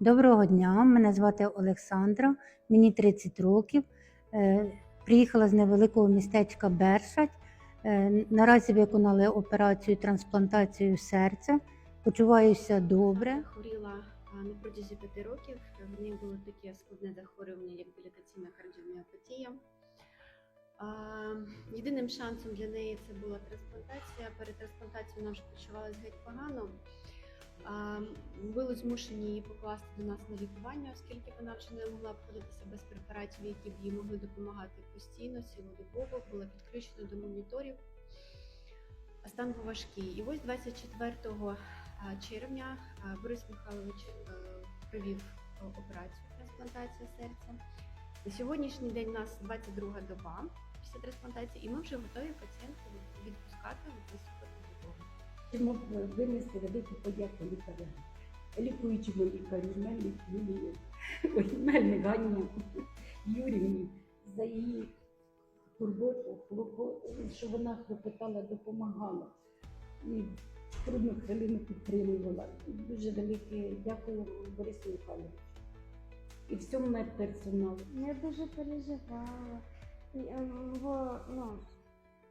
Доброго дня, мене звати Олександра, мені 30 років. Е, Приїхала з невеликого містечка Бершать. Е, Наразі виконали операцію трансплантацію серця. Почуваюся добре. Хворіла на протязі п'яти років. В неї було таке складне захворювання, як дилатаційна кардіоміопатія. Єдиним шансом для неї це була трансплантація. Перед трансплантацією вона вже почувалася геть погано. Були змушені її покласти до нас на лікування, оскільки вона вже не могла обходитися без препаратів, які б їй могли допомагати постійно, цілодобово, була підключена до моніторів. А Стан був важкий. І ось 24 червня Борис Михайлович е, провів е, операцію трансплантація серця. На сьогоднішній день у нас 22 доба після трансплантації, і ми вже готові пацієнтку. Хочемо винести велику подяку лікарям, лікуючому лікарю Мельник Юлії, ой, Мельник Ганні Юрівні за її турботу, що вона хлопотала, допомагала. І в трудну хвилину підтримувала. Дуже велике дякую Борису Михайловичу. І всьому медперсоналу. Я дуже переживала, ем, бо ну,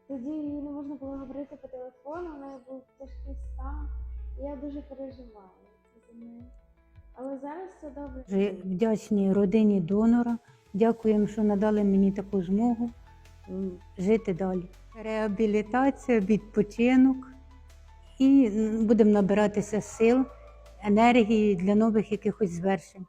тоді їй не можна було говорити по телефону, у був тяжкий стан. І я дуже переживала за неї. Але зараз все добре. Дуже вдячні родині донора. Дякуємо, що надали мені таку змогу жити далі. Реабілітація, відпочинок і будемо набиратися сил, енергії для нових якихось звершень.